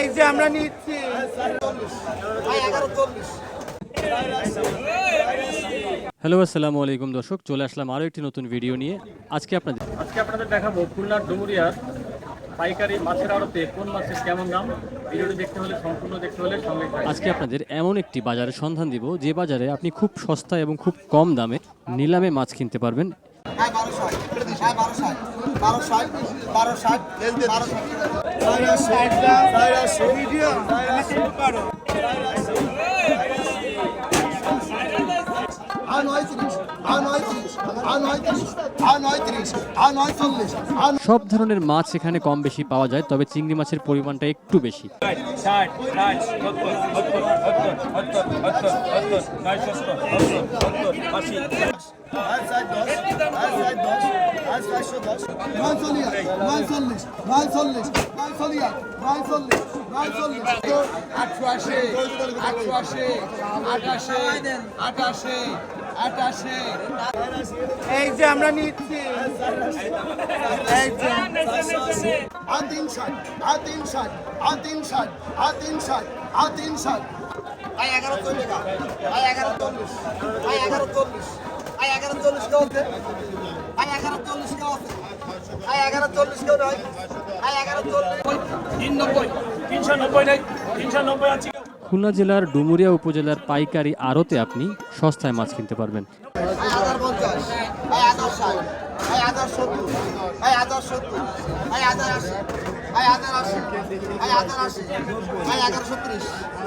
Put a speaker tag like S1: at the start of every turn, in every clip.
S1: এই যে আমরা নিচ্ছি।
S2: হ্যালো আসসালামু আলাইকুম দর্শক চলে আসলাম আরও একটি নতুন ভিডিও নিয়ে। আজকে আপনাদের
S3: আজকে আপনাদের দেখাবো খুলনার ডুমুরিয়ার পাইকারি মাছের আড়তে কোন মাছের কেমন দাম। ভিডিওটি দেখতে হলে সম্পূর্ণ দেখতে হলে সঙ্গে।
S2: আজকে আপনাদের এমন একটি বাজারের সন্ধান দিব যে বাজারে আপনি খুব সস্তা এবং খুব কম দামে নিলামে মাছ কিনতে পারবেন।
S4: হ্যাঁ হ্যাঁ
S2: সব ধরনের মাছ এখানে কম বেশি পাওয়া যায় তবে চিংড়ি মাছের পরিমাণটা একটু বেশি
S5: ষাট
S1: এই যে আমরা নিচ্ছি। এই যে।
S4: আর তিন ষাট আর তিন ষাট আর তিন ষাট আর তিন ষাট আর তিন ষাট আই এগারো চল্লিশ। আই এগারো চল্লিশ। আই এগারো চল্লিশ আই এগারো চল্লিশ
S2: খুলনা জেলার ডুমুরিয়া উপজেলার পাইকারি আড়তে আপনি সস্তায় মাছ কিনতে পারবেন।
S4: আশি। আশি। আশি।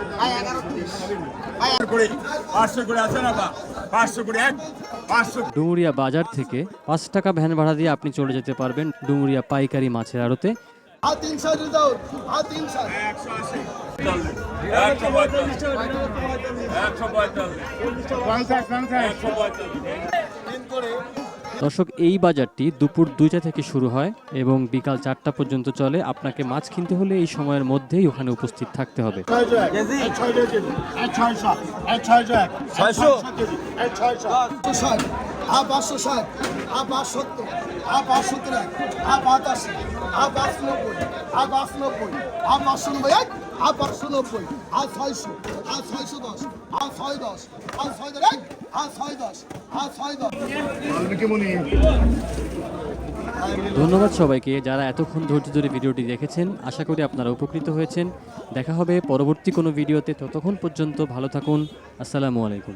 S2: ডুমুরিয়া বাজার থেকে পাঁচ টাকা ভ্যান ভাড়া দিয়ে আপনি চলে যেতে পারবেন ডুমুরিয়া পাইকারি মাছের আড়তে।
S5: একশো পঁয়তাল্লিশ।
S2: দর্শক এই বাজারটি দুপুর দুইটা থেকে শুরু হয় এবং বিকাল চারটা পর্যন্ত চলে আপনাকে মাছ কিনতে হলে এই সময়ের মধ্যেই ওখানে উপস্থিত থাকতে হবে
S4: এক আর ছয়শো আর ছয়শো দশ আর ছয় দশ আর ছয় এক আর ছয় দশ আর ছয় দশ।
S2: ধন্যবাদ সবাইকে যারা এতক্ষণ ধৈর্য ধরে ভিডিওটি দেখেছেন। আশা করি আপনারা উপকৃত হয়েছেন। দেখা হবে পরবর্তী কোনো ভিডিওতে। ততক্ষণ পর্যন্ত ভালো থাকুন। আসসালামু আলাইকুম।